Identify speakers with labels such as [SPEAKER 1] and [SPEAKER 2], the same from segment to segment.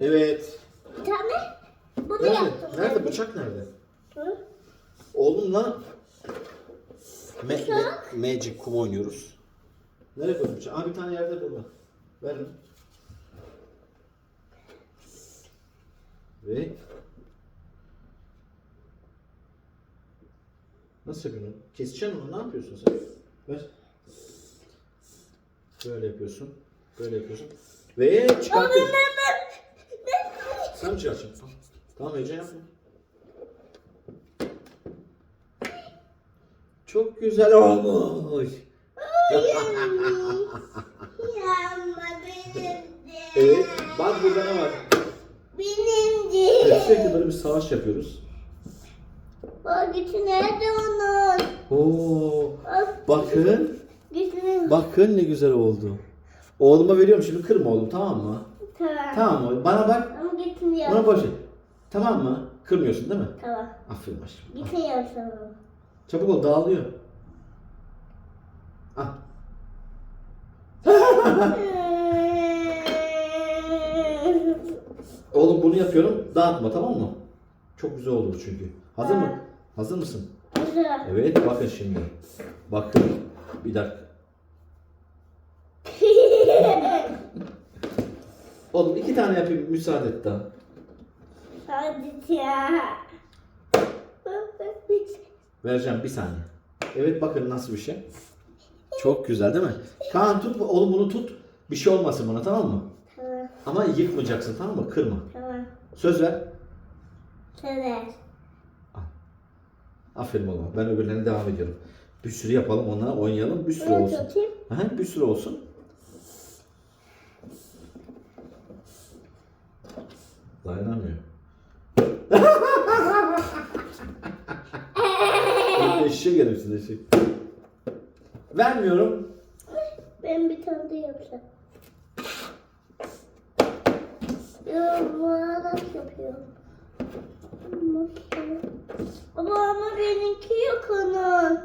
[SPEAKER 1] Evet.
[SPEAKER 2] Bir tane bunu
[SPEAKER 1] Nerede?
[SPEAKER 2] yaptım.
[SPEAKER 1] Nerede? Bıçak nerede?
[SPEAKER 2] Hı?
[SPEAKER 1] Oğlumla me me Magic kum oynuyoruz. Nereye koydun bıçağı? Aa bir tane yerde burada. Ver. Ve Nasıl yapıyorsun? Keseceksin onu. Ne yapıyorsun sen? Ver. Böyle yapıyorsun. Böyle yapıyorsun. Ve çıkartıyorsun. Sen mi çıkartacaksın? Tamam. Tamam heyecan yapma. Çok güzel olmuş. Evet. Bak burada ne var?
[SPEAKER 2] Benim
[SPEAKER 1] Evet,
[SPEAKER 2] de.
[SPEAKER 1] sürekli böyle bir savaş yapıyoruz.
[SPEAKER 2] Bak gücü nerede onun?
[SPEAKER 1] Oo.
[SPEAKER 2] Bak
[SPEAKER 1] Bakın. Bakın ne güzel oldu. Oğluma veriyorum şimdi kırma oğlum tamam mı?
[SPEAKER 2] Tamam.
[SPEAKER 1] Tamam mı? Bana bak.
[SPEAKER 2] Ama gitmiyor.
[SPEAKER 1] Bana boş ver. Tamam mı? Kırmıyorsun değil mi?
[SPEAKER 2] Tamam.
[SPEAKER 1] Aferin aşkım.
[SPEAKER 2] Gitmiyor tamam.
[SPEAKER 1] Çabuk ol dağılıyor. Ah. Oğlum bunu yapıyorum. Dağıtma tamam mı? Çok güzel oldu bu çünkü. Hazır mı?
[SPEAKER 2] Ha.
[SPEAKER 1] Hazır mısın?
[SPEAKER 2] Hazır.
[SPEAKER 1] Evet bakın şimdi. Bakın. Bir dakika. Oğlum iki tane yapayım müsaade et daha.
[SPEAKER 2] Hadi ya.
[SPEAKER 1] Vereceğim bir saniye. Evet bakın nasıl bir şey. Çok güzel değil mi? Kaan tut oğlum bunu tut. Bir şey olmasın bana tamam mı?
[SPEAKER 2] Tamam.
[SPEAKER 1] Ama yıkmayacaksın tamam mı? Kırma.
[SPEAKER 2] Tamam.
[SPEAKER 1] Söz ver.
[SPEAKER 2] Söyle.
[SPEAKER 1] Aferin oğlum. Ben öbürlerine devam ediyorum. Bir sürü yapalım onlara oynayalım. Bir sürü
[SPEAKER 2] Bunu
[SPEAKER 1] olsun.
[SPEAKER 2] tutayım.
[SPEAKER 1] Aha, bir sürü olsun. Dayanamıyor. eşek herifsin eşek. Vermiyorum.
[SPEAKER 2] Ben bir tane de yapacağım. Ya yapıyor. Ama ama benimki yok onun.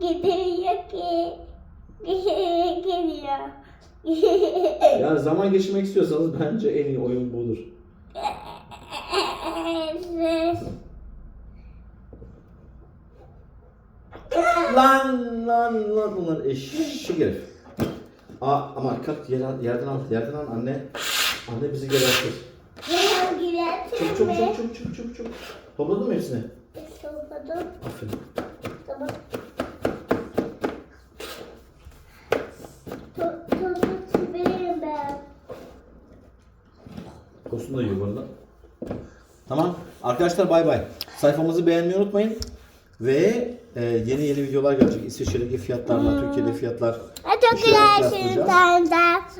[SPEAKER 2] Gidiyor ki. Geliyor.
[SPEAKER 1] Yani zaman geçirmek istiyorsanız bence en iyi oyun budur. Lan lan lan bunlar eşek herif. Aa, ama kalk yer, yerden al yerden al anne. Anne bizi gebertir. Çabuk çabuk çabuk çabuk çabuk çabuk. Topladın mı hepsini?
[SPEAKER 2] Topladım.
[SPEAKER 1] Aferin.
[SPEAKER 2] Tamam. To- Tozu veririm ben.
[SPEAKER 1] Kostüm da yiyor bu arada. Tamam. Arkadaşlar bay bay. Sayfamızı beğenmeyi unutmayın. Ve e, yeni yeni videolar gelecek. İsviçre'deki fiyatlarla, Türkiye'deki fiyatlar.
[SPEAKER 2] Ha, Çok
[SPEAKER 1] şeyler
[SPEAKER 2] güzel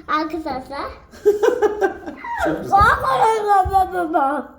[SPEAKER 2] arkadaşlar.
[SPEAKER 1] Çok güzel.
[SPEAKER 2] Bak bak.